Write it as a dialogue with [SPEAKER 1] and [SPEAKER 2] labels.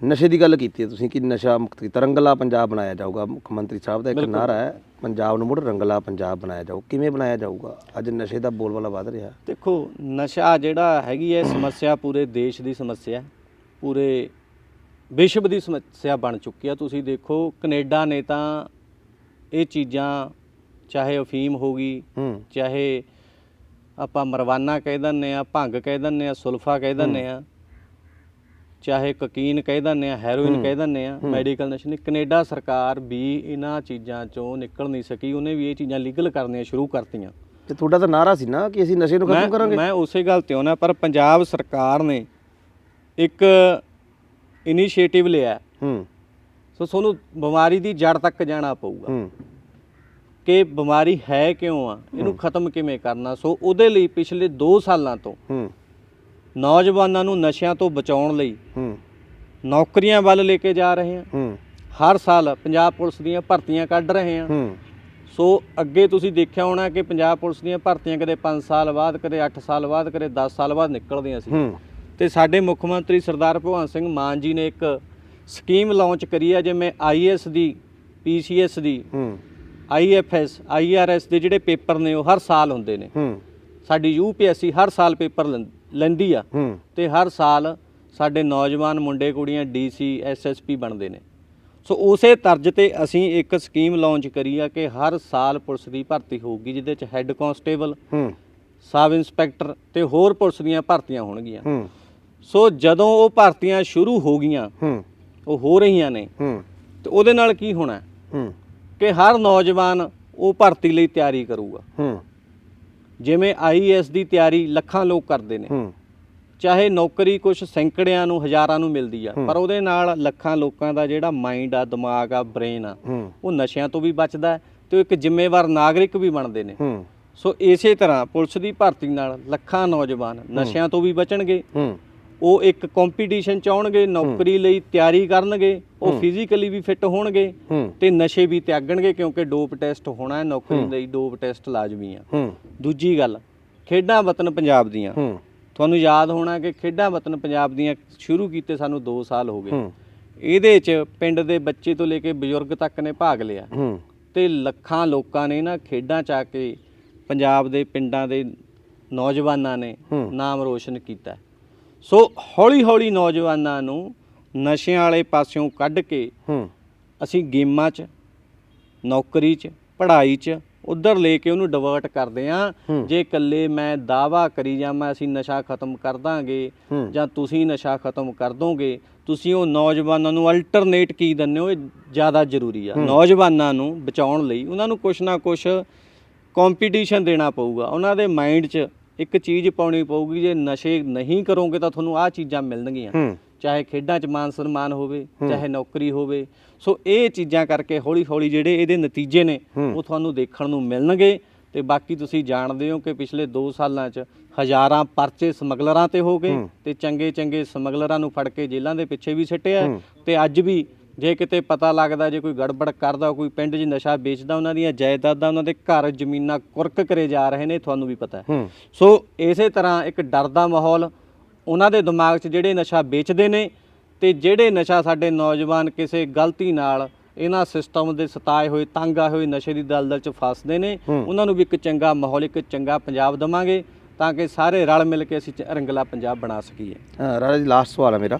[SPEAKER 1] ਨਸ਼ੇ ਦੀ ਗੱਲ ਕੀਤੀ ਹੈ ਤੁਸੀਂ ਕਿ ਨਸ਼ਾ ਮੁਕਤ ਕੀਤਾ। ਰੰਗਲਾ ਪੰਜਾਬ ਬਣਾਇਆ ਜਾਊਗਾ ਮੁੱਖ ਮੰਤਰੀ ਸਾਹਿਬ ਦਾ ਇੱਕ ਨਾਰਾ ਹੈ ਪੰਜਾਬ ਨੂੰ ਮੁੜ ਰੰਗਲਾ ਪੰਜਾਬ ਬਣਾਇਆ ਜਾਊ। ਕਿਵੇਂ ਬਣਾਇਆ ਜਾਊਗਾ? ਅੱਜ ਨਸ਼ੇ ਦਾ ਬੋਲਬਾਲਾ ਵੱਧ ਰਿਹਾ
[SPEAKER 2] ਦੇਖੋ ਨਸ਼ਾ ਜਿਹੜਾ ਹੈਗੀ ਹੈ ਸਮੱਸਿਆ ਪੂਰੇ ਦੇਸ਼ ਦੀ ਸਮੱਸਿਆ ਪੂਰੇ ਵਿਸ਼ਵ ਦੀ ਸਮੱਸਿਆ ਬਣ ਚੁੱਕੀ ਆ ਤੁਸੀਂ ਦੇਖੋ ਕੈਨੇਡਾ ਨੇ ਤਾਂ ਇਹ ਚੀਜ਼ਾਂ ਚਾਹੇ ਅਫੀਮ ਹੋ ਗਈ ਚਾਹੇ ਆਪਾਂ ਮਰਵਾਨਾ ਕਹਿ ਦਿੰਦੇ ਆ ਭੰਗ ਕਹਿ ਦਿੰਦੇ ਆ ਸੁਲਫਾ ਕਹਿ ਦਿੰਦੇ ਆ ਚਾਹੇ ਕਕੀਨ ਕਹਿ ਦਿੰਦੇ ਆ ਹੈਰੋਇਨ ਕਹਿ ਦਿੰਦੇ ਆ ਮੈਡੀਕਲ ਨਸ਼ੇ ਨੇ ਕੈਨੇਡਾ ਸਰਕਾਰ ਵੀ ਇਹਨਾਂ ਚੀਜ਼ਾਂ ਚੋਂ ਨਿਕਲ ਨਹੀਂ ਸਕੀ ਉਹਨੇ ਵੀ ਇਹ ਚੀਜ਼ਾਂ ਲੀਗਲ ਕਰਨੀਆਂ ਸ਼ੁਰੂ ਕਰਤੀਆਂ।
[SPEAKER 1] ਤੇ ਤੁਹਾਡਾ ਤਾਂ ਨਾਰਾ ਸੀ ਨਾ ਕਿ ਅਸੀਂ ਨਸ਼ੇ ਨੂੰ ਖਤਮ ਕਰਾਂਗੇ?
[SPEAKER 2] ਮੈਂ ਉਸੇ ਗੱਲ ਤੇ ਆਉਣਾ ਪਰ ਪੰਜਾਬ ਸਰਕਾਰ ਨੇ ਇੱਕ ਇਨੀਸ਼ੀਏਟਿਵ ਲਿਆ।
[SPEAKER 1] ਹੂੰ।
[SPEAKER 2] ਸੋ ਤੁਹਾਨੂੰ ਬਿਮਾਰੀ ਦੀ ਜੜ ਤੱਕ ਜਾਣਾ ਪਊਗਾ।
[SPEAKER 1] ਹੂੰ।
[SPEAKER 2] ਕਿ ਬਿਮਾਰੀ ਹੈ ਕਿਉਂ ਆ ਇਹਨੂੰ ਖਤਮ ਕਿਵੇਂ ਕਰਨਾ? ਸੋ ਉਹਦੇ ਲਈ ਪਿਛਲੇ 2 ਸਾਲਾਂ ਤੋਂ
[SPEAKER 1] ਹੂੰ।
[SPEAKER 2] ਨੌਜਵਾਨਾਂ ਨੂੰ ਨਸ਼ਿਆਂ ਤੋਂ ਬਚਾਉਣ ਲਈ
[SPEAKER 1] ਹੂੰ।
[SPEAKER 2] ਨੌਕਰੀਆਂ ਵੱਲ ਲੈ ਕੇ ਜਾ ਰਹੇ ਹਾਂ।
[SPEAKER 1] ਹੂੰ।
[SPEAKER 2] ਹਰ ਸਾਲ ਪੰਜਾਬ ਪੁਲਿਸ ਦੀਆਂ ਭਰਤੀਆਂ ਕੱਢ ਰਹੇ ਹਾਂ।
[SPEAKER 1] ਹੂੰ।
[SPEAKER 2] ਸੋ ਅੱਗੇ ਤੁਸੀਂ ਦੇਖਿਆ ਹੋਣਾ ਕਿ ਪੰਜਾਬ ਪੁਲਿਸ ਦੀਆਂ ਭਰਤੀਆਂ ਕਦੇ 5 ਸਾਲ ਬਾਅਦ ਕਦੇ 8 ਸਾਲ ਬਾਅਦ ਕਦੇ 10 ਸਾਲ ਬਾਅਦ ਨਿਕਲਦੀਆਂ ਸੀ।
[SPEAKER 1] ਹੂੰ।
[SPEAKER 2] ਤੇ ਸਾਡੇ ਮੁੱਖ ਮੰਤਰੀ ਸਰਦਾਰ ਭਗਵੰਤ ਸਿੰਘ ਮਾਨ ਜੀ ਨੇ ਇੱਕ ਸਕੀਮ ਲਾਂਚ ਕਰੀ ਹੈ ਜਿਵੇਂ ਆਈਐਸ ਦੀ ਪੀਸੀਐਸ ਦੀ
[SPEAKER 1] ਹੂੰ।
[SPEAKER 2] ਆਈਐਫਐਸ ਆਈਆਰਐਸ ਦੇ ਜਿਹੜੇ ਪੇਪਰ ਨੇ ਉਹ ਹਰ ਸਾਲ ਹੁੰਦੇ ਨੇ।
[SPEAKER 1] ਹੂੰ।
[SPEAKER 2] ਸਾਡੀ ਯੂਪੀਐਸਸੀ ਹਰ ਸਾਲ ਪੇਪਰ ਲੈਂਦੀ ਆ। ਤੇ ਹਰ ਸਾਲ ਸਾਡੇ ਨੌਜਵਾਨ ਮੁੰਡੇ ਕੁੜੀਆਂ ਡੀਸੀ ਐਸਐਸਪੀ ਬਣਦੇ ਨੇ। ਸੋ ਉਸੇ ਤਰਜ਼ ਤੇ ਅਸੀਂ ਇੱਕ ਸਕੀਮ ਲਾਂਚ ਕਰੀ ਆ ਕਿ ਹਰ ਸਾਲ ਪੁਲਿਸ ਦੀ ਭਰਤੀ ਹੋਊਗੀ ਜਿਹਦੇ ਚ ਹੈੱਡ ਕਾਂਸਟੇਬਲ ਸਬ ਇੰਸਪੈਕਟਰ ਤੇ ਹੋਰ ਪੁਲਿਸ ਦੀਆਂ ਭਰਤੀਆਂ ਹੋਣਗੀਆਂ। ਸੋ ਜਦੋਂ ਉਹ ਭਰਤੀਆਂ ਸ਼ੁਰੂ ਹੋ ਗਈਆਂ ਉਹ ਹੋ ਰਹੀਆਂ ਨੇ ਤੇ ਉਹਦੇ ਨਾਲ ਕੀ ਹੋਣਾ? ਕਿ ਹਰ ਨੌਜਵਾਨ ਉਹ ਭਰਤੀ ਲਈ ਤਿਆਰੀ ਕਰੂਗਾ। ਜਿਵੇਂ ਆਈਐਸ ਦੀ ਤਿਆਰੀ ਲੱਖਾਂ ਲੋਕ ਕਰਦੇ ਨੇ। ਚਾਹੇ ਨੌਕਰੀ ਕੁਝ ਸੈਂਕੜਿਆਂ ਨੂੰ ਹਜ਼ਾਰਾਂ ਨੂੰ ਮਿਲਦੀ ਆ ਪਰ ਉਹਦੇ ਨਾਲ ਲੱਖਾਂ ਲੋਕਾਂ ਦਾ ਜਿਹੜਾ ਮਾਈਂਡ ਆ ਦਿਮਾਗ ਆ ਬ੍ਰੇਨ ਆ ਉਹ ਨਸ਼ਿਆਂ ਤੋਂ ਵੀ ਬਚਦਾ ਤੇ ਉਹ ਇੱਕ ਜ਼ਿੰਮੇਵਾਰ ਨਾਗਰਿਕ ਵੀ ਬਣਦੇ ਨੇ। ਸੋ ਇਸੇ ਤਰ੍ਹਾਂ ਪੁਲਿਸ ਦੀ ਭਰਤੀ ਨਾਲ ਲੱਖਾਂ ਨੌਜਵਾਨ ਨਸ਼ਿਆਂ ਤੋਂ ਵੀ ਬਚਣਗੇ। ਉਹ ਇੱਕ ਕੰਪੀਟੀਸ਼ਨ ਚ ਆਉਣਗੇ ਨੌਕਰੀ ਲਈ ਤਿਆਰੀ ਕਰਨਗੇ ਉਹ ਫਿਜ਼ੀਕਲੀ ਵੀ ਫਿੱਟ ਹੋਣਗੇ ਤੇ ਨਸ਼ੇ ਵੀ ਤਿਆਗਣਗੇ ਕਿਉਂਕਿ ਡੋਪ ਟੈਸਟ ਹੋਣਾ ਹੈ ਨੌਕਰੀ ਲਈ ਡੋਪ ਟੈਸਟ ਲਾਜ਼ਮੀ ਆ। ਦੂਜੀ ਗੱਲ ਖੇਡਾਂ ਵਤਨ ਪੰਜਾਬ ਦੀਆਂ। ਤੁਹਾਨੂੰ ਯਾਦ ਹੋਣਾ ਕਿ ਖੇਡਾਂ ਵਤਨ ਪੰਜਾਬ ਦੀਆਂ ਸ਼ੁਰੂ ਕੀਤੇ ਸਾਨੂੰ 2 ਸਾਲ ਹੋ ਗਏ। ਇਹਦੇ 'ਚ ਪਿੰਡ ਦੇ ਬੱਚੇ ਤੋਂ ਲੈ ਕੇ ਬਜ਼ੁਰਗ ਤੱਕ ਨੇ ਭਾਗ ਲਿਆ। ਤੇ ਲੱਖਾਂ ਲੋਕਾਂ ਨੇ ਨਾ ਖੇਡਾਂ 'ਚ ਆ ਕੇ ਪੰਜਾਬ ਦੇ ਪਿੰਡਾਂ ਦੇ ਨੌਜਵਾਨਾਂ ਨੇ। ਨਾਮ ਰੋਸ਼ਨ ਕੀਤਾ। ਸੋ ਹੌਲੀ-ਹੌਲੀ ਨੌਜਵਾਨਾਂ ਨੂੰ ਨਸ਼ਿਆਂ ਵਾਲੇ ਪਾਸਿਓਂ ਕੱਢ ਕੇ
[SPEAKER 1] ਹੂੰ।
[SPEAKER 2] ਅਸੀਂ ਗੇਮਾਂ 'ਚ ਨੌਕਰੀ 'ਚ ਪੜ੍ਹਾਈ 'ਚ ਉਧਰ ਲੈ ਕੇ ਉਹਨੂੰ ਡਿਵਰਟ ਕਰਦੇ ਆ। ਜੇ ਇਕੱਲੇ ਮੈਂ ਦਾਵਾ ਕਰੀ ਜਾਵਾਂ ਅਸੀਂ ਨਸ਼ਾ ਖਤਮ ਕਰ ਦਾਂਗੇ ਜਾਂ ਤੁਸੀਂ ਨਸ਼ਾ ਖਤਮ ਕਰ ਦੋਗੇ ਤੁਸੀਂ ਉਹ ਨੌਜਵਾਨਾਂ ਨੂੰ ਅਲਟਰਨੇਟ ਕੀ ਦਿੰਦੇ ਹੋ? ਇਹ ਜ਼ਿਆਦਾ ਜ਼ਰੂਰੀ ਆ। ਨੌਜਵਾਨਾਂ ਨੂੰ ਬਚਾਉਣ ਲਈ ਉਹਨਾਂ ਨੂੰ ਕੁਛ ਨਾ ਕੁਛ ਕੰਪੀਟੀਸ਼ਨ ਦੇਣਾ ਪਊਗਾ। ਉਹਨਾਂ ਦੇ ਮਾਈਂਡ 'ਚ ਇੱਕ ਚੀਜ਼ ਪਾਉਣੀ ਪਊਗੀ ਜੇ ਨਸ਼ੇ ਨਹੀਂ ਕਰੋਗੇ ਤਾਂ ਤੁਹਾਨੂੰ ਆਹ ਚੀਜ਼ਾਂ ਮਿਲਣਗੀਆਂ ਚਾਹੇ ਖੇਡਾਂ 'ਚ ਮਾਨ ਸਨਮਾਨ ਹੋਵੇ ਚਾਹੇ ਨੌਕਰੀ ਹੋਵੇ ਸੋ ਇਹ ਚੀਜ਼ਾਂ ਕਰਕੇ ਹੌਲੀ ਹੌਲੀ ਜਿਹੜੇ ਇਹਦੇ ਨਤੀਜੇ ਨੇ। ਉਹ ਤੁਹਾਨੂੰ ਦੇਖਣ ਨੂੰ ਮਿਲਣਗੇ ਤੇ ਬਾਕੀ ਤੁਸੀਂ ਜਾਣਦੇ ਹੋ ਕਿ ਪਿਛਲੇ 2 ਸਾਲਾਂ 'ਚ ਹਜ਼ਾਰਾਂ ਪਰਚੇ ਸਮਗਲਰਾਂ ਤੇ ਹੋ ਗਏ। ਤੇ ਚੰਗੇ ਚੰਗੇ ਸਮਗਲਰਾਂ ਨੂੰ ਫੜ ਕੇ ਜੇਲ੍ਹਾਂ ਦੇ ਪਿੱਛੇ ਵੀ ਸਿੱਟਿਆ। ਤੇ ਅੱਜ ਵੀ ਜੇ ਕਿਤੇ ਪਤਾ ਲੱਗਦਾ ਜੇ ਕੋਈ ਗੜਬੜ ਕਰਦਾ ਕੋਈ ਪਿੰਡ 'ਚ ਨਸ਼ਾ ਵੇਚਦਾ ਉਹਨਾਂ ਦੀਆਂ ਜਾਇਦਾਦਾਂ ਉਹਨਾਂ ਦੇ ਘਰ ਜ਼ਮੀਨਾਂ ਕੁਰਕ ਕਰੇ ਜਾ ਰਹੇ ਨੇ ਤੁਹਾਨੂੰ ਵੀ ਪਤਾ ਹੈ। ਸੋ ਇਸੇ ਤਰ੍ਹਾਂ ਇੱਕ ਡਰ ਦਾ ਮਾਹੌਲ ਉਹਨਾਂ ਦੇ ਦਿਮਾਗ 'ਚ ਜਿਹੜੇ ਨਸ਼ਾ ਵੇਚਦੇ ਨੇ ਤੇ ਜਿਹੜੇ ਨਸ਼ਾ ਸਾਡੇ ਨੌਜਵਾਨ ਕਿਸੇ ਗਲਤੀ ਨਾਲ ਇਹਨਾਂ ਸਿਸਟਮ ਦੇ ਸਤਾਏ ਹੋਏ ਤੰਗ ਆਏ ਹੋਏ ਨਸ਼ੇ ਦੀ ਦਲਦਲ 'ਚ ਫਸਦੇ ਨੇ। ਉਹਨਾਂ ਨੂੰ ਵੀ ਇੱਕ ਚੰਗਾ ਮਾਹੌਲ ਇੱਕ ਚੰਗਾ ਪੰਜਾਬ ਦਵਾਂਗੇ ਤਾਂ ਕਿ ਸਾਰੇ ਰਲ ਮਿਲ ਕੇ ਅਸੀਂ ਰੰਗਲਾ ਪੰਜਾਬ ਬਣਾ ਸਕੀਏ।
[SPEAKER 1] ਹਾਂ ਰਾਜਾ ਜੀ ਲਾਸਟ ਸਵਾਲ ਹੈ ਮੇਰਾ।